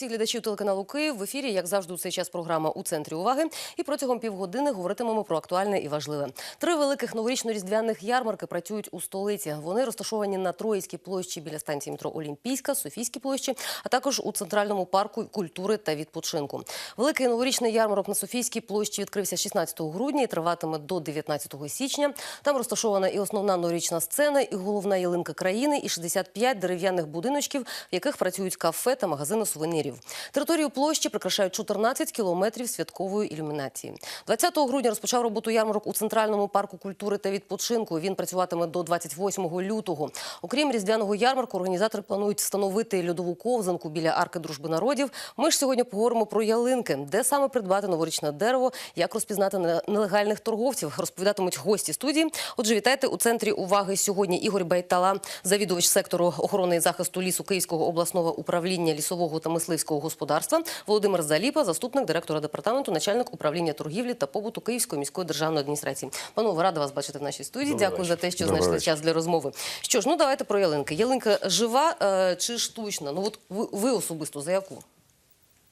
Всіх глядачів телеканалу Київ. В ефірі, як завжди, у цей час програма у центрі уваги. І протягом півгодини говоритимемо про актуальне і важливе. Три великих новорічно-різдвяних ярмарки працюють у столиці. Вони розташовані на Троїцькій площі біля станції метро Олімпійська, Софійській площі, а також у центральному парку культури та відпочинку. Великий новорічний ярмарок на Софійській площі відкрився 16 грудня і триватиме до 19 січня. Там розташована і основна новорічна сцена, і головна ялинка країни, і 65 дерев'яних будиночків, в яких працюють кафе та магазини сувенірів. Територію площі прикрашають 14 кілометрів святкової ілюмінації. 20 грудня розпочав роботу ярмарок у центральному парку культури та відпочинку. Він працюватиме до 28 лютого. Окрім різдвяного ярмарку, організатори планують встановити льодову ковзанку біля арки дружби народів. Ми ж сьогодні поговоримо про ялинки, де саме придбати новорічне дерево, як розпізнати нелегальних торговців. Розповідатимуть гості студії. Отже, вітайте у центрі уваги сьогодні. Ігор Байтала, завідувач сектору охорони і захисту лісу Київського обласного управління лісового та мисливського господарства. Володимир Заліпа, заступник директора департаменту, начальник управління торгівлі та побуту Київської міської державної адміністрації. Панове, рада вас бачити в нашій студії. Добрий Дякую за те, що Добрий знайшли вечір. час для розмови. Що ж, ну давайте про ялинки. Ялинка жива е, чи штучна? Ну от ви, ви особисто за яку?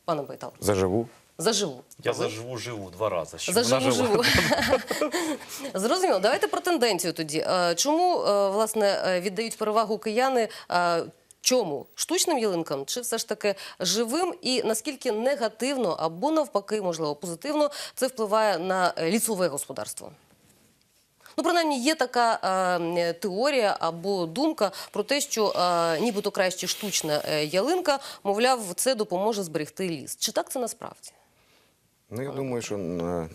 Пане Байтал, Заживу. за живу. Я заживу живу два рази. щоб За вона живу Зрозуміло. Давайте про тенденцію тоді. Е, Чому е, власне е, віддають перевагу кияни? Чому штучним ялинкам чи все ж таки живим, і наскільки негативно або навпаки, можливо, позитивно це впливає на е, лісове господарство? Ну, принаймні, є така е, теорія або думка про те, що е, нібито краще штучна е, ялинка, мовляв, це допоможе зберегти ліс. Чи так це насправді? Ну, я думаю, що е,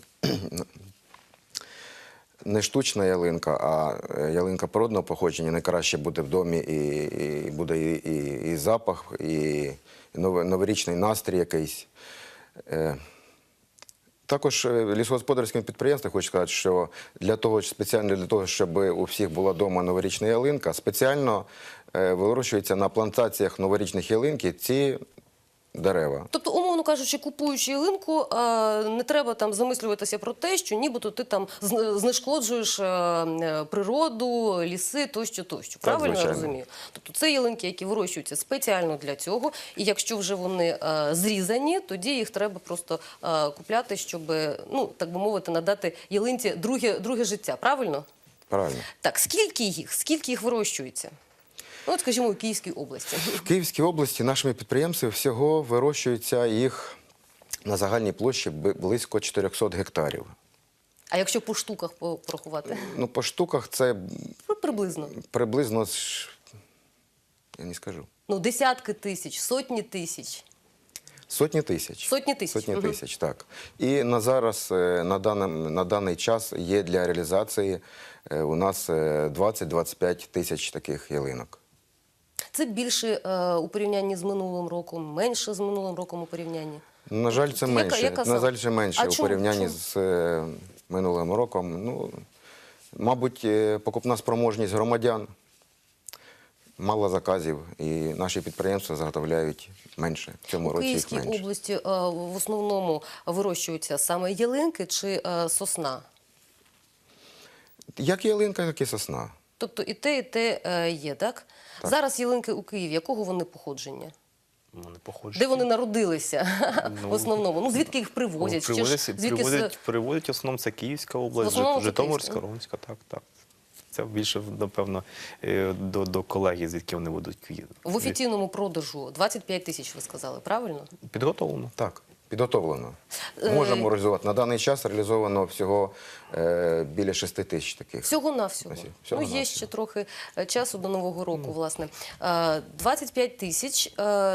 не штучна ялинка, а е, ялинка природного походження найкраще буде в домі, і, і буде і, і, і запах, і новорічний настрій якийсь. Е, Також е, лісогосподарським підприємствам хочу сказати, що для того, спеціально для того, щоб у всіх була вдома новорічна ялинка, спеціально вирощуються на плантаціях новорічних ялинки ці дерева. Тобто, умовно кажучи, купуючи ялинку, е, не треба там замислюватися про те, що нібито ти там знешкоджуєш е, е, природу, ліси тощо, тощо. Правильно я розумію? Тобто це ялинки, які вирощуються спеціально для цього, і якщо вже вони зрізані, тоді їх треба просто купляти, щоб, ну так би мовити, надати ялинці друге, друге життя. Правильно? Правильно. Так, скільки їх? Скільки їх вирощується? Ну, от, скажімо, у Київській області. В Київській області нашими підприємствами всього вирощується їх на загальній площі близько 400 гектарів. А якщо по штуках порахувати? Ну, по штуках це Ну, приблизно. приблизно, я не скажу, Ну, десятки тисяч, сотні тисяч. сотні тисяч. Сотні тисяч, Сотні тисяч, так. І на зараз, е, на, даним, на даний час є для реалізації е, у нас е, 20-25 тисяч таких ялинок. Це більше е, у порівнянні з минулим роком, менше з минулим роком у порівнянні. На жаль, це Яка- менше. яка на жаль, це менше А у чому? порівнянні Чому? з е, минулим роком. Ну, мабуть, е, покупна спроможність громадян, мало заказів, і наші підприємства заготовляють менше. В цьому У році їх Київській менше. області е, в основному вирощуються саме ялинки чи е, сосна. Як ялинка, так і сосна. Тобто і те, і те е, є, так? Зараз ялинки у Києві, якого вони походження? Вони похожі. Де вони народилися Ну, в основному? Ну, звідки їх привозять? Ж Привозять, звідки привозять, привозять в основному це Київська область, Житомирська, Ромська, так, так. Це більше, напевно, е, до, до колегії, звідки вони будуть в офіційному продажу 25 тисяч, ви сказали, правильно? підготовлено. Так, підготовлено. Е, Можемо реалізувати. На даний час реалізовано всього е, біля 6 тисяч таких. Всього навсього. Всього- Ну, є ще трохи е, часу до нового року. Власне, Е, 25 тисяч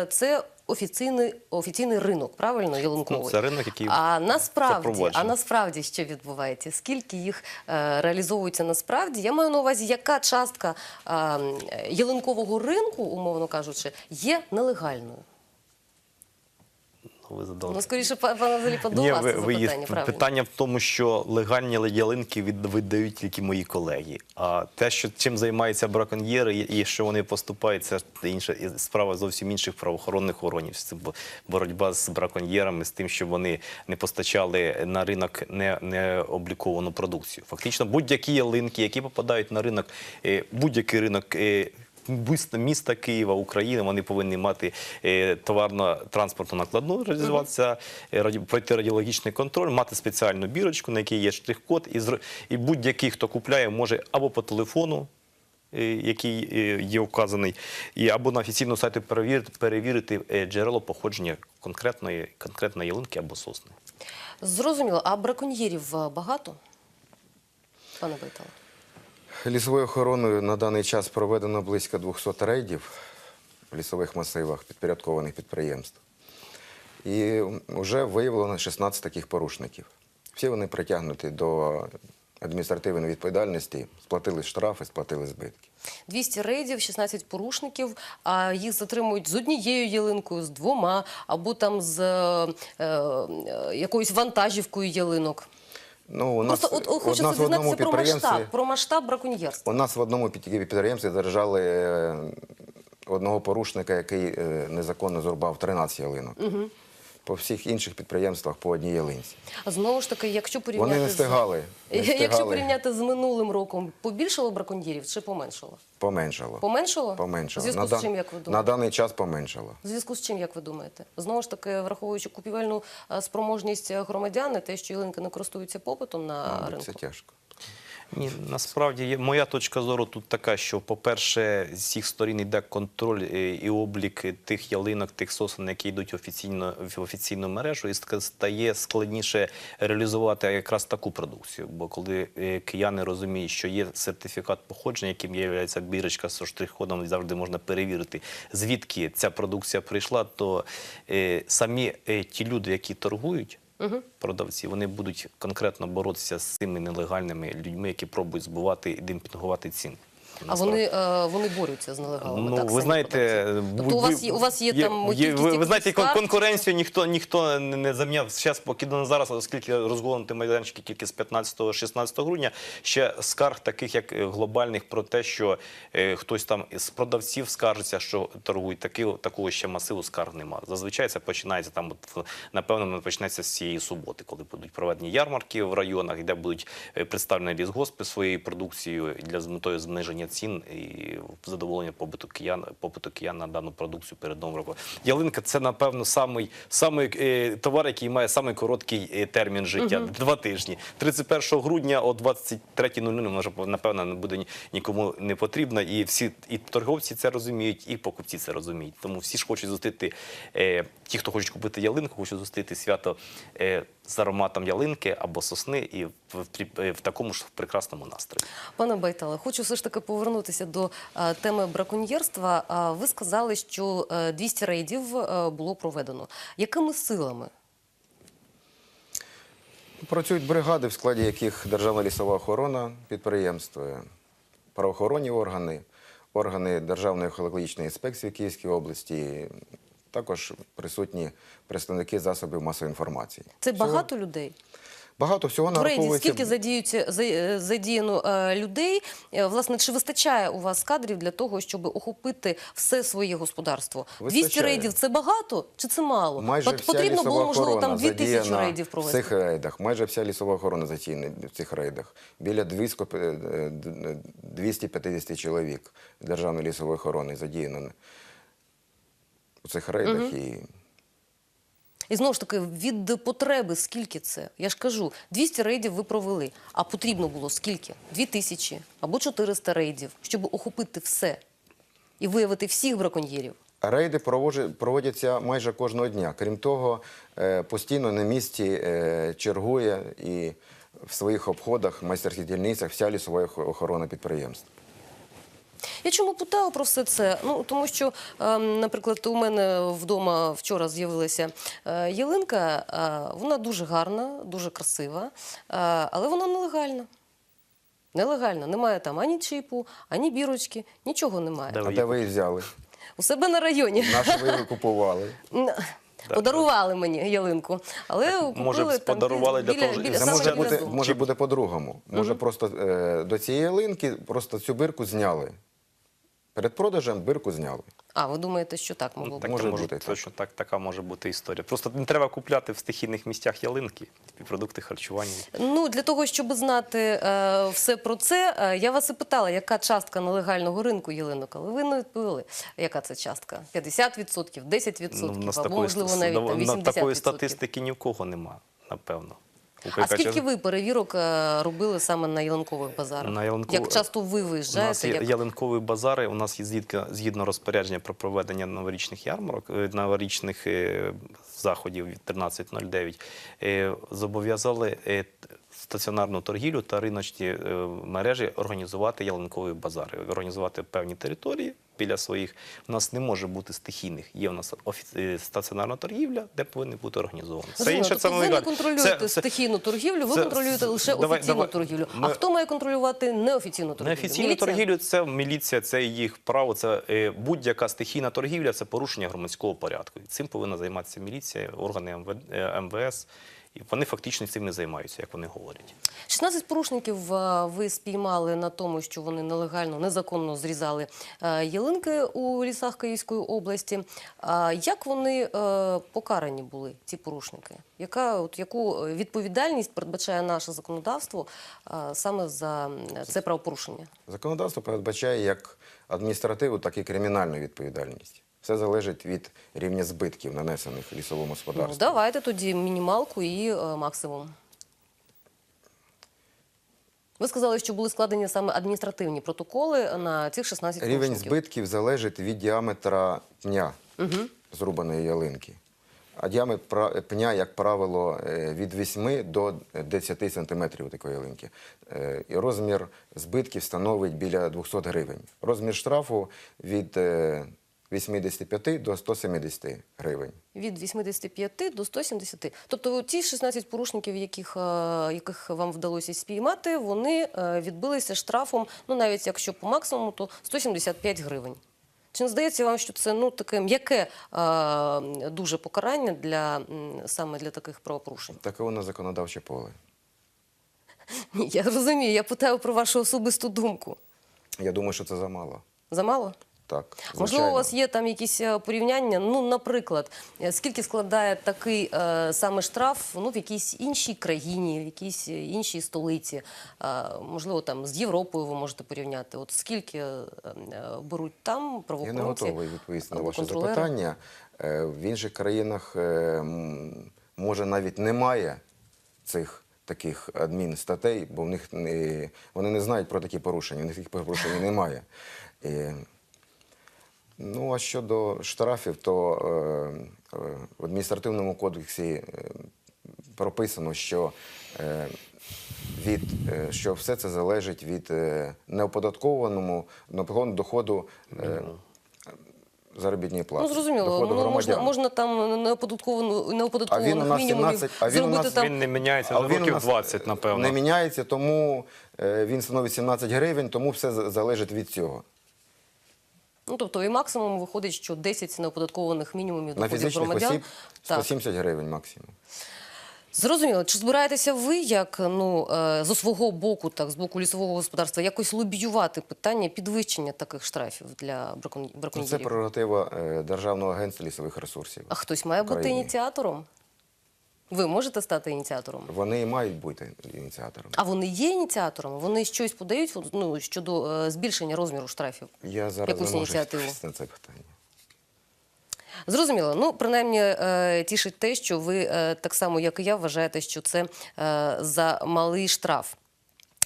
це офіційний офіційний ринок, правильно ялинковий? Ну, це ринок, який а насправді, а насправді що відбувається? Скільки їх реалізовується насправді? Я маю на увазі, яка частка ялинкового ринку, умовно кажучи, є нелегальною. Ви задали. Ну, скоріше, вас ви, це ви запитання. правильно. питання в тому, що легальні ялинки від, видають тільки мої колеги. А те, що чим займаються браконьєри і що вони поступають, це інша справа зовсім інших правоохоронних органів. Це бо- боротьба з браконьєрами, з тим, щоб вони не постачали на ринок не, не продукцію. Фактично, будь-які ялинки, які попадають на ринок, е, будь-який ринок. Міста, Києва, України, вони повинні мати е, товарно-транспортну накладну, реалізуватися, е, пройти радіологічний контроль, мати спеціальну бірочку, на якій є штрих-код, і, будь-який, хто купляє, може або по телефону. е, Який є вказаний, і або на офіційному сайті перевірити, перевірити джерело походження конкретної, конкретної ялинки або сосни. Зрозуміло, а браконьєрів багато? Пане Байтало? Лісовою охороною на даний час проведено близько 200 рейдів в лісових масивах підпорядкованих підприємств. І вже виявлено 16 таких порушників. Всі вони притягнуті до адміністративної відповідальності, сплатили штрафи, сплатили збитки. 200 рейдів, 16 порушників, а їх затримують з однією ялинкою, з двома, або там з е, е, якоюсь вантажівкою ялинок. Ну, у нас, Просто от, у хочеться в одному дізнатися про підприємстві масштаб, про масштаб браконьєрства. У нас в одному під- підприємстві держали е, одного порушника, який е, незаконно зрубав 13 ялинок. По всіх інших підприємствах по одній ялинці. А знову ж таки, якщо порівняти Вони не встигали. Не Якщо порівняти з минулим роком, побільшало браконьєрів чи поменшало? Поменшало. Поменшало? Поменшало. Зв'язку з чим, як ви на даний час поменшало. Зв'язку з чим, як ви думаєте? Знову ж таки, враховуючи купівельну е, спроможність громадян, те, що ялинки не користуються попитом на ринку. це тяжко. Ні, насправді моя точка зору тут така, що, по-перше, з всіх сторін йде контроль е, і облік тих ялинок, тих сосен, які йдуть офіційно в офіційну мережу, і стає складніше реалізувати якраз таку продукцію. Бо коли е, кияни розуміють, що є сертифікат походження, яким є бірочка з штрих-кодом, завжди можна перевірити, звідки ця продукція прийшла, то е, самі ті люди, які торгують продавці, вони будуть конкретно боротися з цими нелегальними людьми, які пробують збувати і демпінгувати ціни. А вони, е, вони борються з нелегалами. Ну, так, ви знаєте, ви- тобто у вас є, у вас є, там ви, кількість ви, якихось знаєте, скарг? конкуренцію ніхто ніхто не, заміняв. Зараз поки на зараз, оскільки розгорнути майданчики тільки з 15-16 грудня, ще скарг таких як е, глобальних про те, що е, хтось там з продавців скаржиться, що торгують такі, такого ще масиву скарг немає. Зазвичай це починається там, от, напевно, почнеться з цієї суботи, коли будуть проведені ярмарки в районах, де будуть е, представлені лісгоспи своєю продукцією для з метою зниження цін і задоволення побуту киян, попиту киян на дану продукцію перед новим роком. Ялинка це напевно самий, самий е, товар, який має самий короткий е, термін життя два тижні. 31 грудня о 23.00 вона вже напевно не буде нікому не потрібна. І всі і торговці це розуміють, і покупці це розуміють. Тому всі ж хочуть зустріти е, ті, хто хочуть купити ялинку, хочуть зустріти свято е, з ароматом ялинки або сосни, і в, в, в такому ж прекрасному настрої. Пане Байтале, хочу все ж таки повернутися до е, теми браконьєрства. Ви сказали, що е, 200 рейдів е, було проведено. Якими силами? Працюють бригади, в складі яких Державна лісова охорона підприємств, е, правоохоронні органи, органи Державної екологічної інспекції в Київській області, також присутні представники засобів масової інформації. Це Всього- багато людей? Багато всього В рейді скільки задіються е, задіяно е, людей? Е, Власне, чи вистачає у вас кадрів для того, щоб охопити все своє господарство? 200 рейдів це багато чи це мало? Майже От вся потрібно було можливо там 2000 задіяна рейдів в провести. цих рейдах. Майже вся лісова охорона задіяна в цих рейдах. Біля 200, е, 250 чоловік Державної лісової охорони задіяно у цих рейдах. І І знову ж таки, від потреби скільки це? Я ж кажу, 200 рейдів ви провели, а потрібно було скільки? 2000 або 400 рейдів, щоб охопити все і виявити всіх браконьєрів. Рейди проводяться майже кожного дня. Крім того, е, постійно на місці е, чергує і в своїх обходах, майстерських дільницях вся лісова охорона підприємств. Я чому питаю про все це? Ну тому що, ем, наприклад, у мене вдома вчора з'явилася е, ялинка. е, вона дуже гарна, дуже красива, е, але вона нелегальна. Нелегальна. Немає там ані чіпу, ані бірочки, нічого немає. А де ви їх взяли? У себе на районі. Наші ви купували. Н- Подарували мені ялинку, але може, купили там подарували для того, біля, Це Це може бути, може бути по-другому. Може просто е, до цієї ялинки просто цю бирку зняли. Перед продажем бирку зняли. А, ви думаєте, що так могло бути? так Може може бути, так. точно так, така може бути історія. Просто не треба купляти в стихійних місцях ялинки, і продукти харчування. Ну, для того, щоб знати е, все про це, е, я вас і питала, яка частка нелегального ринку ялинок, але ви не відповіли. Яка це частка? 50%, 10%, Ну, в нас або, такої, можливо, навіть там, на 80%. такої статистики ні в кого нема, напевно. А скільки ви перевірок е, робили саме на ялинкових базарах? На ялинку- Як часто ви У нас виїжджаєте? є Як... ялинкові базари. У нас є згідно, згідно розпорядження про проведення новорічних ярмарок, е, новорічних е, заходів від 13.09, е, зобов'язали стаціонарну торгівлю та риночні мережі організувати ялинкові базари, організувати певні території. Біля своїх у нас не може бути стихійних. Є у нас е, стаціонарна торгівля, де повинні бути організовані. Розумію, тобто ви не контролюєте Це- це- стихійну торгівлю, ви це- контролюєте лише давай- офіційну давай. торгівлю. А хто має контролювати неофіційну торгівлю? Неофіційну торгівлю це міліція, це їх право. Це е, будь-яка стихійна торгівля, це порушення громадського порядку. І цим повинна займатися міліція, органи е, МВС. І вони фактично цим не займаються, як вони говорять. 16 порушників е, ви спіймали на тому, що вони нелегально, незаконно зрізали е, ялинки у лісах Київської області. Як вони е, покарані були, ці порушники? Яка от яку відповідальність передбачає наше законодавство е, саме за це правопорушення? Законодавство передбачає як адміністративну, так і кримінальну відповідальність. Все залежить від рівня збитків, нанесених лісовому Ну, давайте тоді мінімалку і е, максимум. Ви сказали, що були складені саме адміністративні протоколи на цих 16 Рівень порушників. збитків залежить від діаметра пня зрубаної ялинки. А діаметр пня, як правило, е, від 8 до 10 сантиметрів такої ялинки. Е, І розмір збитків становить біля 200 гривень. Розмір штрафу від е, 85 до 170 гривень. Від 85 до 170. Тобто ті 16 порушників, яких, е, яких вам вдалося спіймати, вони е, відбилися штрафом, ну навіть якщо по максимуму, то 175 гривень. Чи не здається вам, що це ну, таке м'яке е, дуже покарання для, саме для таких правопорушень? Таке воно законодавче поле. Ні, я розумію, я питаю про вашу особисту думку. Я думаю, що це замало. Замало? Так, Можливо, у вас є там якісь е, порівняння. Ну, наприклад, е, скільки складає такий е, саме штраф ну, в якійсь іншій країні, в якійсь е, іншій столиці? Е, можливо, там з Європою ви можете порівняти. От скільки е, беруть там Я не готовий відповісти на ваше запитання. Е, В інших країнах е, може навіть немає цих таких адмінстатей, бо в них не, вони не знають про такі порушення, в них таких порушень немає. І, ну а щодо штрафів, то е, е, в адміністративному кодексі е, прописано, що е, від е, що все це залежить від е, неоподаткованому неоподаткованого доходу е, заробітної плати. Ну, зрозуміло, ну, можна, можна там неоподатковану, неоподаткованих мінімумів 17 а він у зробити нас- там. Він не міняється А за років 20, напевно. Не міняється, тому е, він становить 17 гривень, тому все залежить від цього. Ну, тобто і максимум виходить, що 10 неоподаткованих мінімумів На доходів фізичних громадян. осіб Так. гривень максимум. Зрозуміло, чи збираєтеся ви, як ну е, зі свого боку, так з боку лісового господарства, якось лобіювати питання підвищення таких штрафів для Ну, Це браконьєрів? прерогатива е, Державного агентства лісових ресурсів. А хтось має бути ініціатором? Ви можете стати ініціатором? Вони і мають бути ініціаторами. А вони є ініціаторами? Вони щось подають ну, щодо е, збільшення розміру штрафів? Я зараз Якусь не можу ініціативу? на це питання. Зрозуміло. Ну, принаймні, е, тішить те, що ви е, так само, як і я, вважаєте, що це е, за малий штраф.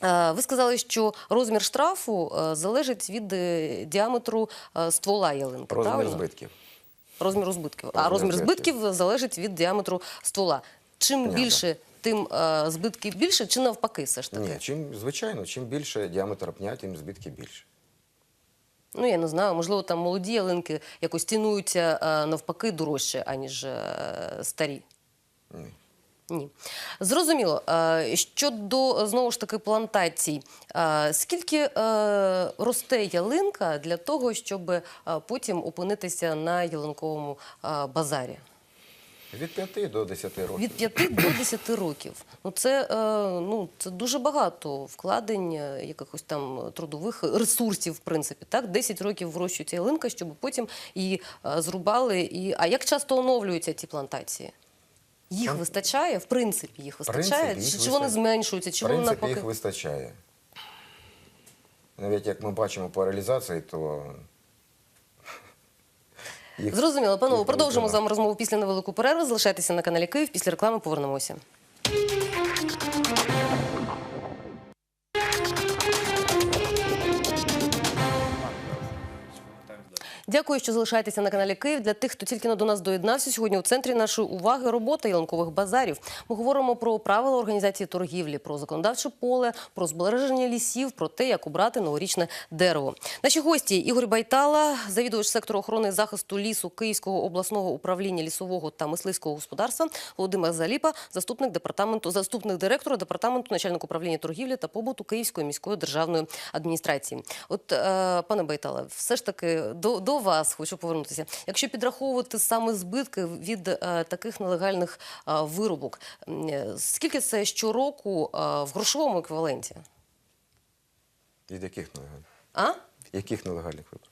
Е, Ви сказали, що розмір штрафу е, залежить від е, діаметру ствола ялинки. Розмір правильно? збитків. Розміру збитків. а Розмір розмір збитків. залежить від діаметру ствола. Чим більше, тим е, збитків більше, чи навпаки, все ж таки? Ні, чим, звичайно, чим більше діаметр пня, тим збитки більше. Ну, я не знаю, можливо, там молоді ялинки якось цінуються е, навпаки дорожче, аніж е, старі. Ні. Ні. Зрозуміло. Е, Щодо знову ж таки плантацій, е, скільки е, росте ялинка для того, щоб е, потім опинитися на ялинковому е, базарі? Від 5 до 10 років. Від 5 до 10 років. Ну це, е, ну, це дуже багато вкладень е, якихось там трудових ресурсів, в принципі. Так? 10 років вирощується ялинка, щоб потім її е, зрубали. І... А як часто оновлюються ці плантації? Їх вистачає, в принципі, їх вистачає? принципі, їх чи, вони зменшуються, чи В вони принципі, навпаки? їх вистачає. Навіть як ми бачимо по реалізації, то їх Зрозуміло, панове, продовжимо з вами розмову після невелику перерву. Залишайтеся на каналі Київ. Після реклами повернемося. Дякую, що залишаєтеся на каналі Київ. Для тих, хто тільки до нас доєднався, сьогодні у центрі нашої уваги робота ялинкових базарів. Ми говоримо про правила організації торгівлі, про законодавче поле, про збереження лісів, про те, як обрати новорічне дерево. Наші гості Ігор Байтала, завідувач сектору охорони захисту лісу Київського обласного управління лісового та мисливського господарства, Володимир Заліпа, заступник департаменту, заступник директора департаменту, начальник управління торгівлі та побуту Київської міської державної адміністрації. От, е, пане Байтале, все ж таки до вас хочу повернутися. Якщо підраховувати саме збитки від е, таких нелегальних е, виробок, е, скільки це щороку е, в грошовому еквіваленті? Від яких нелегальних? А? Яких нелегальних виборів?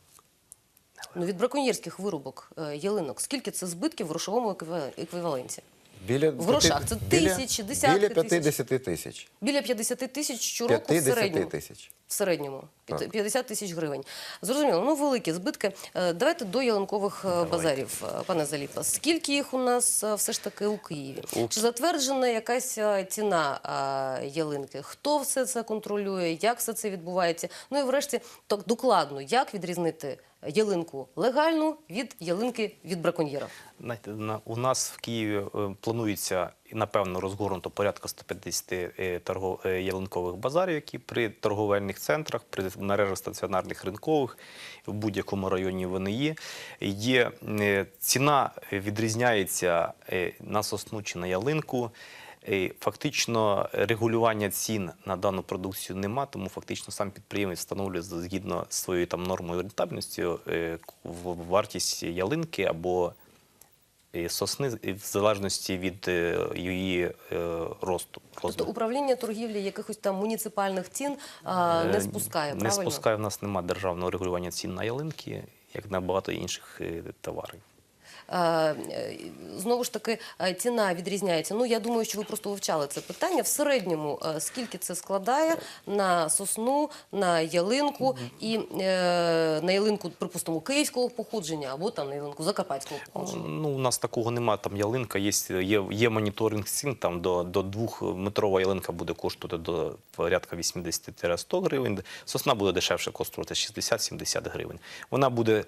Ну, від браконьєрських вирубок е, ялинок. Скільки це збитків в грошовому еквівал- еквіваленті? Біля В грошах це біля- тисячі, десятки Біля тисяч. 50 тисяч. Біля 50 тисяч щороку в 50 середньому. тисяч. В середньому Так. 50 тисяч гривень. Зрозуміло, ну великі збитки. Е, Давайте до ялинкових е, базарів, е, пане Заліпа. Скільки їх у нас все ж таки у Києві? У- Чи затверджена якась ціна ялинки? Хто все це контролює? Як все це відбувається? Ну і врешті так докладно, як відрізнити ялинку легальну від ялинки від браконьєра? Знаєте, у нас в Києві планується напевно розгорнуто порядка 150 е, торгов, е, ялинкових базарів, які при торговельних центрах, при мережах стаціонарних ринкових в будь-якому районі вони є. Є е, ціна відрізняється на сосну чи на ялинку. Фактично регулювання цін на дану продукцію нема, тому фактично сам підприємець встановлює згідно з своєю там нормою рентабельності вартість ялинки або сосни в залежності від е, її е, росту. Тобто управління торгівлі якихось там муніципальних цін не спускає спускає, Не спускає. В нас немає державного регулювання цін на ялинки, як на багато інших е, товарів. Е, е, Знову ж таки, е, ціна відрізняється. Ну, я думаю, що ви просто вивчали це питання. В середньому скільки це складає на сосну, на ялинку і на ялинку, припустимо, київського походження або там на ялинку закарпатського походження. Ну, у нас такого немає. Там ялинка є, є, є моніторинг цін. Там до, до двохметрова ялинка буде коштувати до порядка 80-100 гривень. Сосна буде дешевше коштувати 60-70 гривень. Вона буде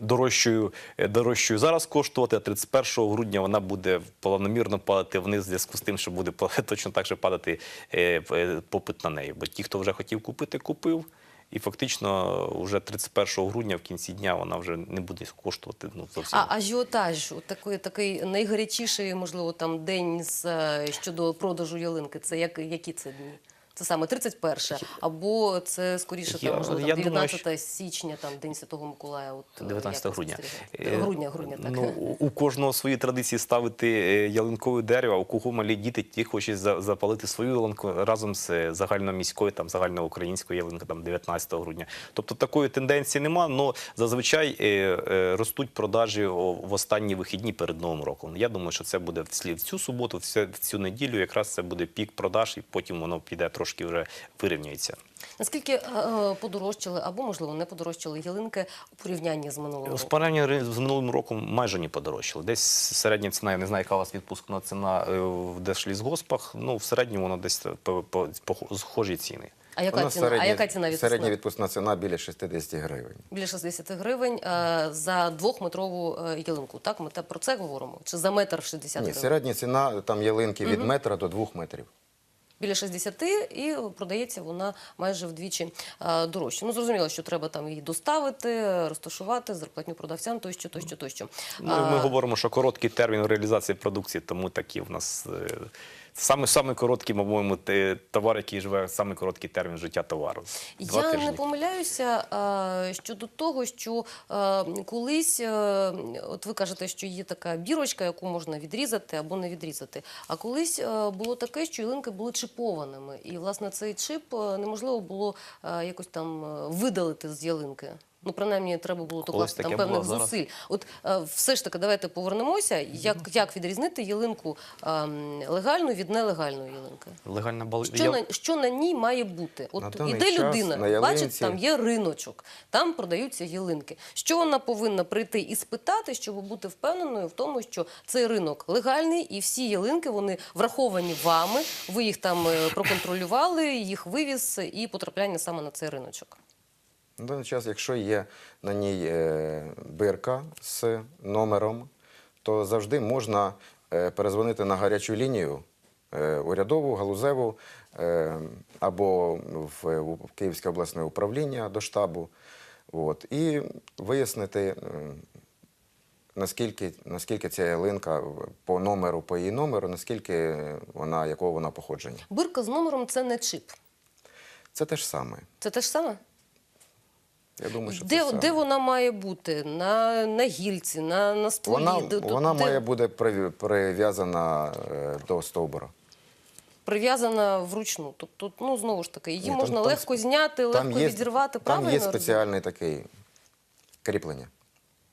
дорожчою, дорожчою зараз коштувати, а 31 грудня вона буде планомірно падати вниз в зв'язку з тим, що буде точно так же падати е, е, попит на неї. Бо ті, хто вже хотів купити, купив. І фактично вже 31 грудня в кінці дня вона вже не буде коштувати ну, зовсім. А ажіотаж, от такий, такий найгарячіший, можливо, там день з, е, щодо продажу ялинки. Це як, які це дні? Це саме 31 або це скоріше там, можливо, там, я думаю, 19 січня, там День Святого Миколая. От, е, 19 грудня. Е, Грудня, грудня, так. Ну, у- кожного свої традиції ставити е, ялинкове дерево, у кого малі діти, ті хочуть за- запалити свою ялинку разом з е, загальноміською, там, загальноукраїнською ялинкою, там, 19 грудня. Тобто такої тенденції нема, але зазвичай е, е, ростуть продажі в останні вихідні перед Новим роком. Я думаю, що це буде в цю суботу, в цю неділю, якраз це буде пік продаж, і потім воно піде трошки вже вирівнюється. Наскільки е, е, подорожчали або, можливо, не подорожчали ялинки у порівнянні з минулим роком? порівнянні з минулим роком майже не подорожчали. Десь середня ціна, я не знаю, яка у вас відпускна ціна е, в Держлісгоспах, ну в середньому воно десь по, по, по схожі ціни. А яка ціна? А середня- яка ціна відпускна? Середня відпускна ціна біля 60 гривень. Біля 60 гривень е, за двохметрову ялинку. Так, ми про це говоримо? Чи за метр 60 Ні, гривень? середня ціна там ялинки від метра до двох метрів. Біля 60 і продається вона майже вдвічі е, дорожче. Ну, зрозуміло, що треба там її доставити, розташувати, зарплатню продавцям, тощо, тощо, тощо. Ну, ми говоримо, що короткий термін реалізації продукції, тому такі в нас е, Саме саме короткий, по-моєму, товар, який живе саме короткий термін життя товару. Два Я тижні. не помиляюся а, щодо того, що а, колись, е, от ви кажете, що є така бірочка, яку можна відрізати або не відрізати. А колись е, було таке, що ялинки були чіпованими, і власне цей чип е, неможливо було е, якось там видалити з ялинки. Ну, принаймні, треба було докласти там певних було, зараз- зусиль. От е, все ж таки, давайте повернемося. Як, як відрізнити ялинку ем, легальну від нелегальної ялинки? Легальна бал... Що, я- на, що на ній має бути? От даний іде час людина, на бачить, там є риночок, там продаються ялинки. Що вона повинна прийти і спитати, щоб бути впевненою в тому, що цей ринок легальний, і всі ялинки вони враховані вами. Ви їх там е, проконтролювали, їх вивіз і потрапляння саме на цей риночок. На даний час, якщо є на ній е, бирка з номером, то завжди можна е, перезвонити на гарячу лінію е, урядову, галузеву або в, Київське обласне управління до штабу. От, і вияснити, наскільки, наскільки ця ялинка по номеру, по її номеру, наскільки вона, якого вона походження. Бирка з номером це не чип. Це те ж саме. Це те ж саме? Я думаю, що Де, це де вона має бути? На, на гільці, на, на стволі? Вона, Де- вона де- має бути прив'язана е, до стовбура. прив'язана вручну. Тобто, ну знову ж таки, її Ні, можна там легко там, зняти, легко відірвати. Там Правильно є спеціальне таке кріплення.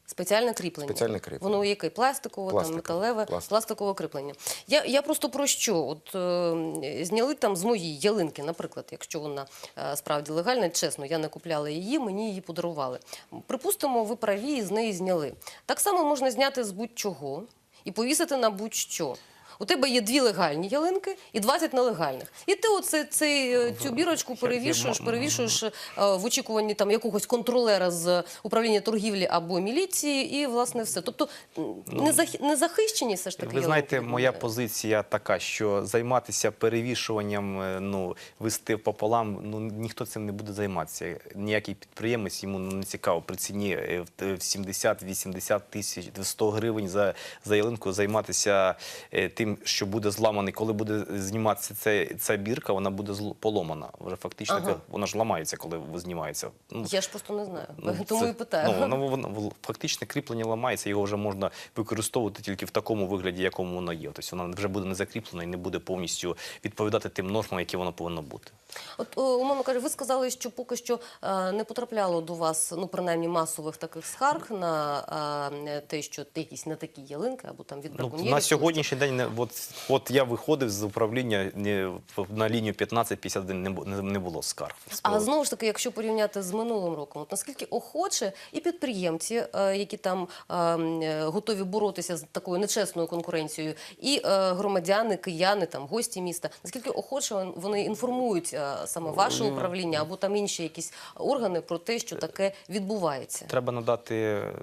Спеціальне кріплення. Спеціальне кріплення. Воно яке? Пластикове, там, металеве, пластикове. пластикове кріплення. Я, я просто про що? От е, зняли там з моєї ялинки, наприклад, якщо вона е, справді легальна, чесно, я не купляла її, мені її подарували. Припустимо, ви праві і з неї зняли. Так само можна зняти з будь-чого і повісити на будь-що. У тебе є дві легальні ялинки і 20 нелегальних. І ти оце, цей, е, цю бірочку перевішуєш, перевішуєш е, в очікуванні там якогось контролера з управління торгівлі або міліції, і власне все. Тобто м, незах... незахищені все ж таки. Ну, Ви знаєте, моя позиція така, що займатися перевішуванням, е, ну вести пополам, ну ніхто цим не буде займатися. Ніякий підприємець йому не цікаво при ціні е, в- в 70-80 тисяч 100 гривень за, за ялинку займатися е, тим, що буде зламаний. Коли буде зніматися ця, ця бірка, вона буде поломана. Вже фактично Ага. вона ж ламається, коли знімається. Ну, Я ж просто не знаю, Ну, тому це- і питаю. Ну, воно, воно, воно- фактично кріплення ламається, його вже можна використовувати тільки в такому вигляді, якому воно є. Тобто воно вже буде не закріплено і не буде повністю відповідати тим нормам, які воно повинно бути. От, умовно кажучи, ви сказали, що поки що е, не потрапляло до вас, ну принаймні масових таких скарг на е, те, що якісь не такі ялинки або там від Ну, на сьогоднішній день не- от, от я виходив з управління не, в- на лінію 15-51 не, бу- не, не було скарг. А знову ж таки, якщо порівняти з минулим роком, от наскільки охоче і підприємці, е, які там е, м, е, готові боротися з такою нечесною конкуренцією, і е, громадяни, кияни, там гості міста, наскільки охоче вон- вони інформують е, саме ваше управління або там інші якісь органи про те, що таке відбувається? Треба надати, е,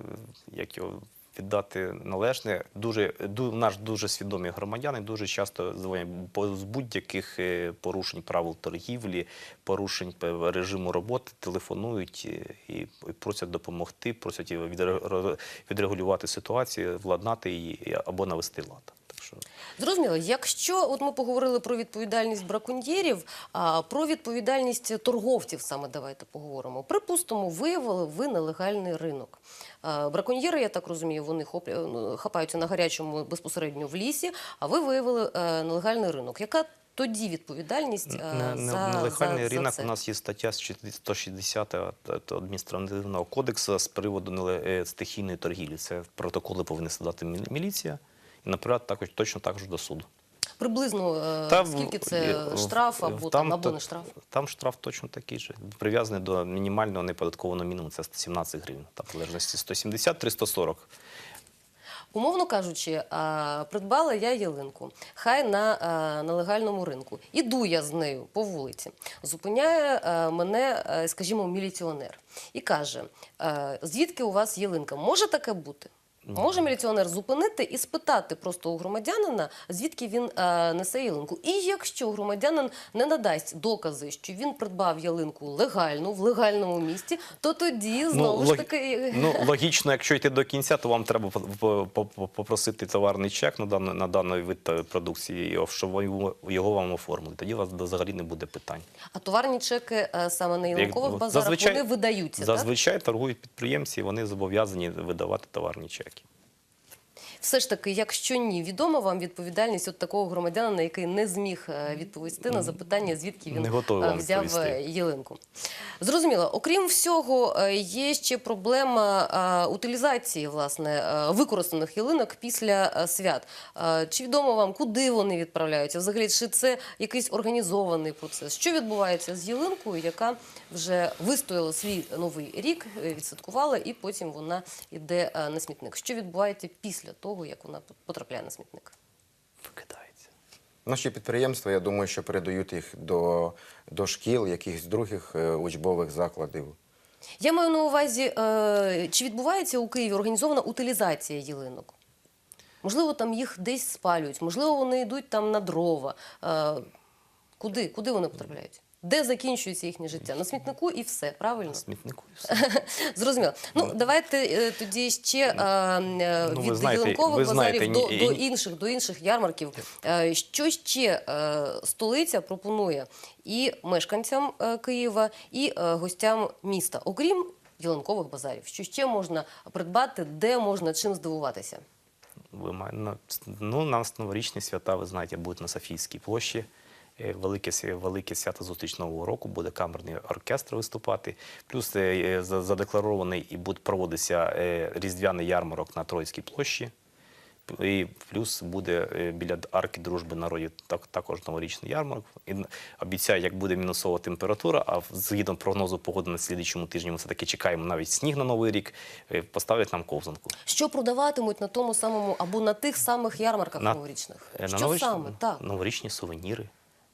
як його віддати належне. Дуже ду, наш дуже свідомі громадяни дуже часто з будь-яких е, порушень правил торгівлі, порушень режиму роботи, телефонують е, і, просять допомогти, просять відре- відрегулювати ситуацію, владнати її або навести лад. Що Зрозуміло, якщо от ми поговорили про відповідальність браконьєрів, а про відповідальність торговців саме давайте поговоримо. Припустимо, виявили ви нелегальний ринок. Браконьєри, я так розумію, вони ну, хапаються на гарячому безпосередньо в лісі, а ви виявили е, нелегальний ринок. Яка тоді відповідальність е, Не- не- за, Нелегальний за, ринок за це? у нас є стаття 160 адміністративного кодексу з приводу е, стихійної торгівлі. Це протоколи повинна складати міліція і направляти також точно також до суду. Приблизно е, Та скільки е, це штраф або там, або не штраф? Там штраф точно такий же, прив'язаний до мінімального неподаткованого мінімуму, це 17 гривень. Там в залежності 170-340. Умовно кажучи, придбала я ялинку, хай на а, нелегальному ринку. Іду я з нею по вулиці. Зупиняє мене, скажімо, міліціонер і каже: звідки у вас ялинка? Може таке бути? Може міліціонер зупинити і спитати просто у громадянина, звідки він е, несе ялинку. І якщо громадянин не надасть докази, що він придбав ялинку легально в легальному місті, то тоді знову ж лог- таки ну, логічно, якщо йти до кінця, то вам треба по- по- по- по- попросити товарний чек на даний, на даний вид е, продукції, щоб його, вам оформили. Тоді у вас взагалі не буде питань. а товарні чеки е, саме на ялинкових базарах зазвичай- вони видаються. так? Зазвичай торгують підприємці, вони зобов'язані видавати товарні чеки. Все ж таки, якщо ні, відома вам відповідальність от такого громадянина, який не зміг е, відповісти на запитання, звідки він е, взяв відповісти. е, ялинку. Зрозуміло, окрім всього, є ще проблема утилізації власне використаних ялинок після свят. Чи відомо вам, куди вони відправляються? Взагалі, чи це якийсь організований процес? Що відбувається з ялинкою, яка вже вистояла свій новий рік, е, відсвяткувала, і потім вона йде е, на смітник? Що відбувається після того, як вона потрапляє на смітник? Викидається. Наші підприємства, я думаю, що передають їх до, до шкіл, якихось других е, учбових закладів. Я маю на увазі, чи відбувається у Києві організована утилізація ялинок? Можливо, там їх десь спалюють, можливо, вони йдуть там на дрова. Куди? Куди вони потрапляють? Де закінчується їхнє життя? На смітнику і все, правильно? На смітнику і все. Зрозуміло. Ну, давайте е, тоді ще е, е, Ну, від знаєте- базарів до, до інших, до інших ярмарків. Е, Що ще е, столиця пропонує і мешканцям е, Києва, і е, гостям міста, окрім ялинкових базарів? Що ще можна придбати, де можна чим здивуватися? Ви на- ну, у нас новорічні свята, ви знаєте, будуть на Софійській площі. Е, Велике, велике свято зустріч Нового року, буде камерний оркестр виступати. Плюс е, е, за- задекларований і буде проводитися різдвяний ярмарок на Троїцькій площі. І плюс буде біля арки дружби народів так, також новорічний ярмарок. І обіцяю, як буде мінусова температура, а згідно прогнозу погоди на слідчому тижні ми все-таки чекаємо навіть сніг на новий рік, поставлять нам ковзанку. Що продаватимуть на тому самому або на тих самих ярмарках На- новорічних? Е, Що новорічні- саме? Так. Новорічні сувеніри.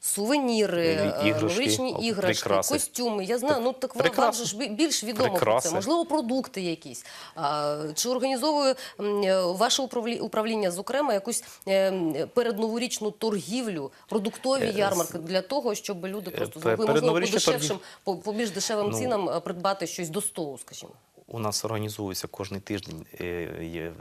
Сувеніри, Іграшки, е, іграшки, прикраси. костюми. Я знаю, ну так вам, Прикраси. вам же ж більш відомо про це. Можливо, продукти якісь. А, чи організовує е, ваше управлі- управління, зокрема, якусь е, передноворічну торгівлю, продуктові ярмарки для того, щоб люди просто Е, змогли, можливо, по дешевшим, по, по більш дешевим Ну, цінам е, придбати щось до столу, скажімо. У нас організовуються кожен тиждень е,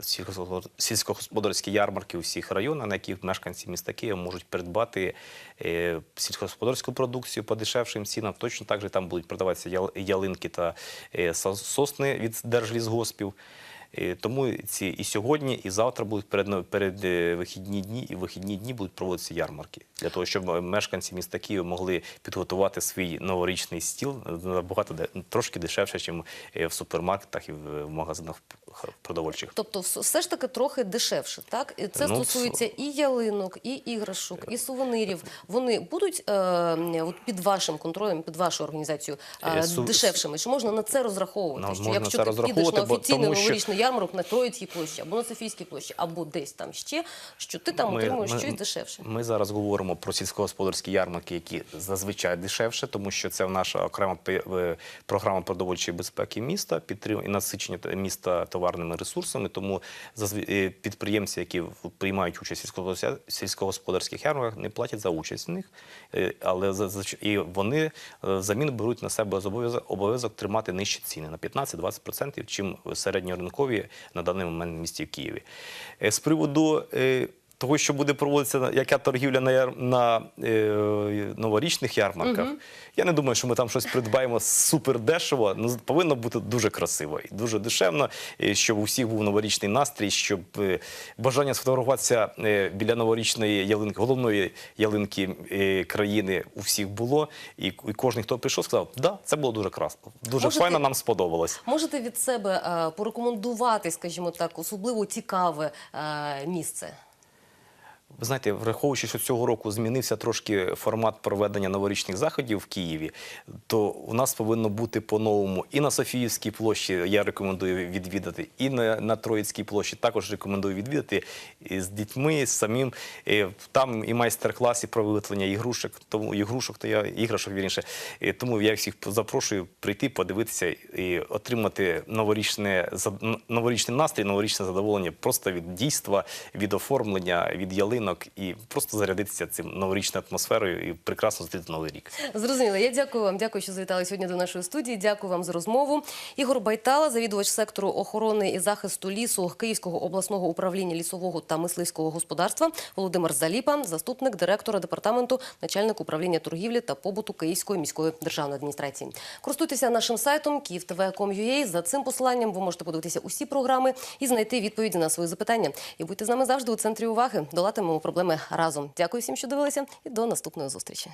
сільськогосподарські ярмарки у всіх районах, на яких мешканці міста Києва можуть придбати е, сільськогосподарську продукцію по дешевшим цінам. Точно так же там будуть продаватися ял- ялинки та е, сосни від держлісгоспів. Тому ці і сьогодні, і завтра будуть перед, перед вихідні дні, і вихідні дні будуть проводитися ярмарки для того, щоб е, мешканці міста Києва могли підготувати свій новорічний стіл набагато де- трошки дешевше, ніж в супермаркетах і в в магазинах продовольчих. Тобто, все ж таки трохи дешевше, так? І це Ну, стосується і ялинок, і іграшок, і сувенирів. Вони будуть е, от під вашим контролем, під вашу організацію е, Е, су- дешевшими. Чи можна на це розраховувати? Ну, що можна якщо це ти підеш на офіційний тому що- новорічний ярмарок на Троїцькій площі або на Софійській площі, або десь там ще, що ти там отримуєш щось дешевше. Ми зараз говоримо про сільськогосподарські ярмарки, які зазвичай дешевше, тому що це наша окрема е, програма продовольчої безпеки міста, підтрим і насичення міста товарними ресурсами. Тому е, підприємці, які приймають участь в сільськогосподарських- ярмарках, не платять за участь в них, Е, але і вони взамін беруть на себе обов'язок тримати нижчі ціни на 15-20%, чим середньоринкові на даний момент в місті Києві. З приводу того, що буде проводитися яка торгівля на, яр... на е, новорічних ярмарках, я не думаю, що ми там щось придбаємо супер дешево. Ну, повинно бути дуже красиво і дуже дешевно, і щоб у всіх був новорічний настрій, щоб е, бажання сфотографуватися е, біля новорічної ялинки, головної ялинки е, країни у всіх було. І, і кожен, хто прийшов, сказав, да, це було дуже красно. Дуже Можете- файно, нам сподобалось. Можете від себе е, порекомендувати, скажімо так, особливо цікаве е, місце? Ви знаєте, враховуючи, що цього року змінився трошки формат проведення новорічних заходів в Києві, то у нас повинно бути по-новому і на Софіївській площі. Я рекомендую відвідати, і на, на Троїцькій площі також рекомендую відвідати і з дітьми, з самим. Е, Там і майстер-клас, і про виготовлення ігрушок, тому ігрушок, то я іграшок вірніше. Е, Тому я всіх запрошую прийти, подивитися і отримати новорічне новорічний настрій, новорічне задоволення просто від дійства, від оформлення, від ялинок і просто зарядитися цим новорічною атмосферою і прекрасно зустріти новий рік. Зрозуміло. Я дякую вам. Дякую, що завітали сьогодні до нашої студії. Дякую вам за розмову. Ігор Байтала, завідувач сектору охорони і захисту лісу Київського обласного управління лісового та мисливського господарства. Володимир Заліпа, заступник директора департаменту, начальник управління торгівлі та побуту Київської міської державної адміністрації. Користуйтеся нашим сайтом kiev.tv.com.ua. За цим посиланням ви можете подивитися усі програми і знайти відповіді на свої запитання. І будьте з нами завжди у центрі уваги. Долатимемо проблеми разом. Дякую всім, що дивилися, і до наступної зустрічі.